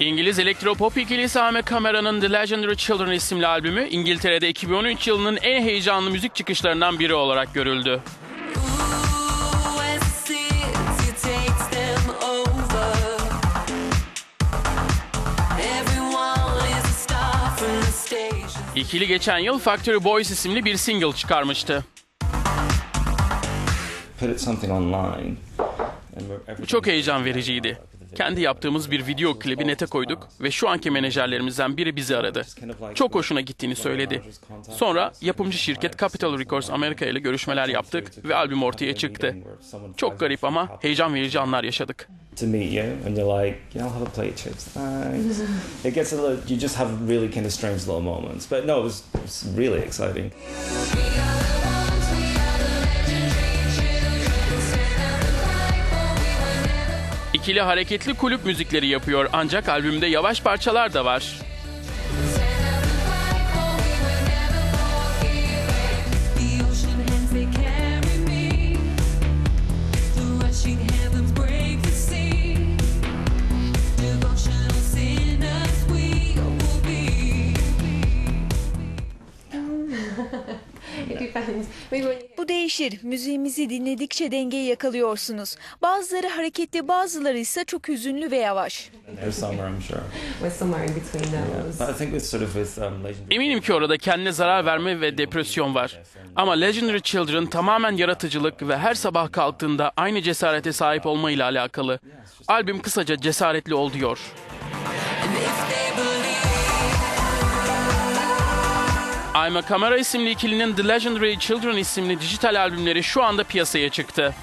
İngiliz elektropop ikilisi Ahmet Kamera'nın The Legendary Children isimli albümü İngiltere'de 2013 yılının en heyecanlı müzik çıkışlarından biri olarak görüldü. İkili geçen yıl Factory Boys isimli bir single çıkarmıştı. Put it something online. And we're- every- Çok heyecan vericiydi. Kendi yaptığımız bir video klibi nete koyduk ve şu anki menajerlerimizden biri bizi aradı. Çok hoşuna gittiğini söyledi. Sonra yapımcı şirket Capitol Records Amerika ile görüşmeler yaptık ve albüm ortaya çıktı. Çok garip ama heyecan verici anlar yaşadık. İkili hareketli kulüp müzikleri yapıyor ancak albümde yavaş parçalar da var. Bu değişir. Müziğimizi dinledikçe dengeyi yakalıyorsunuz. Bazıları hareketli, bazıları ise çok hüzünlü ve yavaş. Um, Eminim ki orada kendine zarar verme ve depresyon var. Ama Legendary Children tamamen yaratıcılık ve her sabah kalktığında aynı cesarete sahip olmayla alakalı. Albüm kısaca cesaretli ol diyor. I'm a Camera isimli ikilinin The Legendary Children isimli dijital albümleri şu anda piyasaya çıktı.